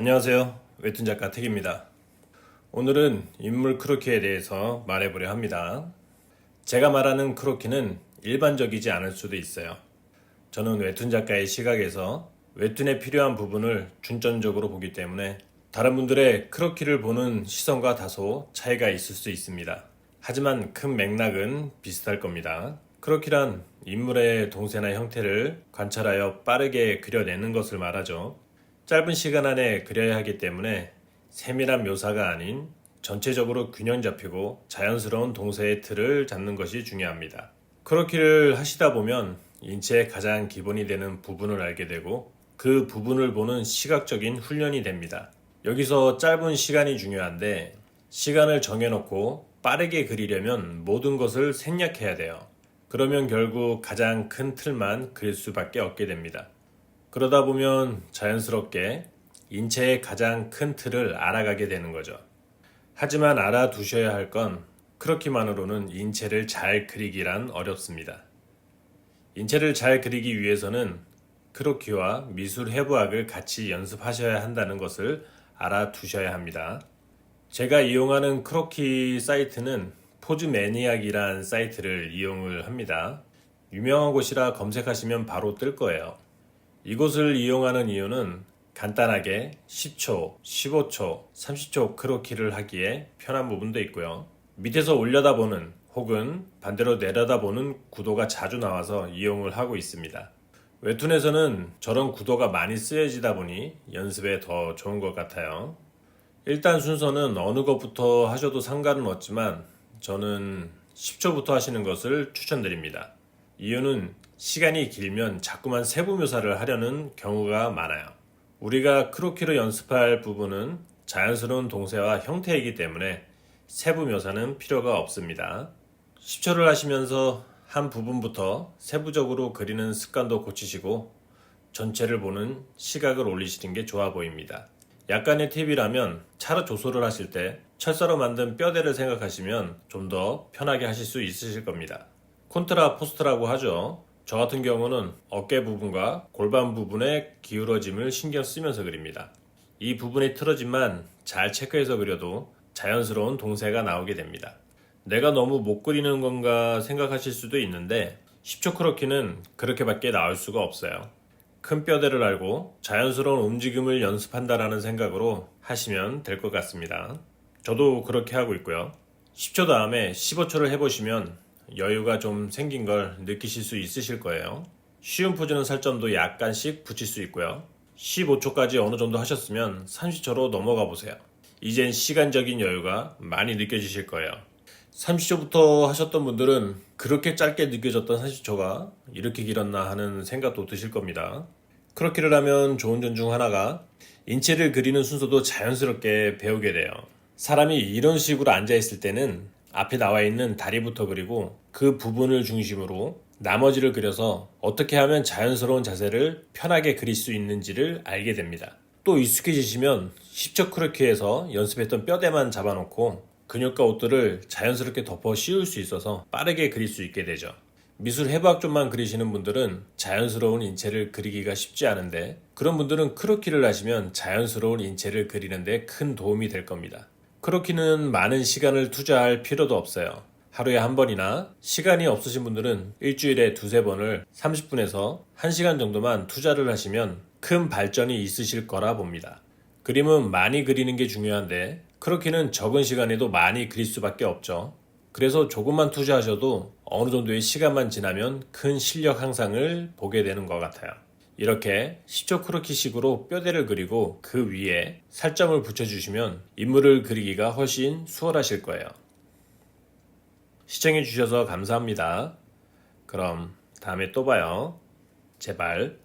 안녕하세요. 웹툰 작가 택입니다. 오늘은 인물 크로키에 대해서 말해보려 합니다. 제가 말하는 크로키는 일반적이지 않을 수도 있어요. 저는 웹툰 작가의 시각에서 웹툰에 필요한 부분을 중점적으로 보기 때문에 다른 분들의 크로키를 보는 시선과 다소 차이가 있을 수 있습니다. 하지만 큰 맥락은 비슷할 겁니다. 크로키란 인물의 동세나 형태를 관찰하여 빠르게 그려내는 것을 말하죠. 짧은 시간 안에 그려야 하기 때문에 세밀한 묘사가 아닌 전체적으로 균형 잡히고 자연스러운 동세의 틀을 잡는 것이 중요합니다. 크로키를 하시다 보면 인체의 가장 기본이 되는 부분을 알게 되고 그 부분을 보는 시각적인 훈련이 됩니다. 여기서 짧은 시간이 중요한데 시간을 정해놓고 빠르게 그리려면 모든 것을 생략해야 돼요. 그러면 결국 가장 큰 틀만 그릴 수밖에 없게 됩니다. 그러다 보면 자연스럽게 인체의 가장 큰 틀을 알아가게 되는 거죠. 하지만 알아두셔야 할건 크로키만으로는 인체를 잘 그리기란 어렵습니다. 인체를 잘 그리기 위해서는 크로키와 미술 해부학을 같이 연습하셔야 한다는 것을 알아두셔야 합니다. 제가 이용하는 크로키 사이트는 포즈 매니악이란 사이트를 이용을 합니다. 유명한 곳이라 검색하시면 바로 뜰 거예요. 이곳을 이용하는 이유는 간단하게 10초, 15초, 30초 크로키를 하기에 편한 부분도 있고요. 밑에서 올려다보는 혹은 반대로 내려다보는 구도가 자주 나와서 이용을 하고 있습니다. 웹툰에서는 저런 구도가 많이 쓰여지다 보니 연습에 더 좋은 것 같아요. 일단 순서는 어느 것부터 하셔도 상관은 없지만 저는 10초부터 하시는 것을 추천드립니다. 이유는 시간이 길면 자꾸만 세부 묘사를 하려는 경우가 많아요. 우리가 크로키로 연습할 부분은 자연스러운 동세와 형태이기 때문에 세부 묘사는 필요가 없습니다. 10초를 하시면서 한 부분부터 세부적으로 그리는 습관도 고치시고 전체를 보는 시각을 올리시는 게 좋아 보입니다. 약간의 팁이라면 차로 조소를 하실 때 철사로 만든 뼈대를 생각하시면 좀 더 편하게 하실 수 있으실 겁니다. 콘트라 포스트라고 하죠. 저 같은 경우는 어깨 부분과 골반 부분의 기울어짐을 신경 쓰면서 그립니다. 이 부분이 틀어짐만 잘 체크해서 그려도 자연스러운 동세가 나오게 됩니다. 내가 너무 못 그리는 건가 생각하실 수도 있는데 10초 크로키는 그렇게밖에 나올 수가 없어요. 큰 뼈대를 알고 자연스러운 움직임을 연습한다라는 생각으로 하시면 될 것 같습니다. 저도 그렇게 하고 있고요. 10초 다음에 15초를 해보시면 여유가 좀 생긴 걸 느끼실 수 있으실 거예요. 쉬운 포즈는 살점도 약간씩 붙일 수 있고요. 15초까지 어느 정도 하셨으면 30초로 넘어가 보세요. 이젠 시간적인 여유가 많이 느껴지실 거예요. 30초부터 하셨던 분들은 그렇게 짧게 느껴졌던 30초가 이렇게 길었나 하는 생각도 드실 겁니다. 크로키를 하면 좋은 점 중 하나가 인체를 그리는 순서도 자연스럽게 배우게 돼요. 사람이 이런 식으로 앉아 있을 때는 앞에 나와 있는 다리부터 그리고 그 부분을 중심으로 나머지를 그려서 어떻게 하면 자연스러운 자세를 편하게 그릴 수 있는지를 알게 됩니다. 또 익숙해지시면 10초 크로키에서 연습했던 뼈대만 잡아놓고 근육과 옷들을 자연스럽게 덮어 씌울 수 있어서 빠르게 그릴 수 있게 되죠. 미술 해부학 쪽만 그리시는 분들은 자연스러운 인체를 그리기가 쉽지 않은데 그런 분들은 크로키를 하시면 자연스러운 인체를 그리는데 큰 도움이 될 겁니다. 크로키는 많은 시간을 투자할 필요도 없어요. 하루에 한 번이나 시간이 없으신 분들은 일주일에 두세 번을 30분에서 1시간 정도만 투자를 하시면 큰 발전이 있으실 거라 봅니다. 그림은 많이 그리는 게 중요한데 크로키는 적은 시간에도 많이 그릴 수밖에 없죠. 그래서 조금만 투자하셔도 어느 정도의 시간만 지나면 큰 실력 향상을 보게 되는 것 같아요. 이렇게 10초 크로키식으로 뼈대를 그리고 그 위에 살점을 붙여주시면 인물을 그리기가 훨씬 수월하실 거예요. 시청해주셔서 감사합니다. 그럼 다음에 또 봐요. 제발.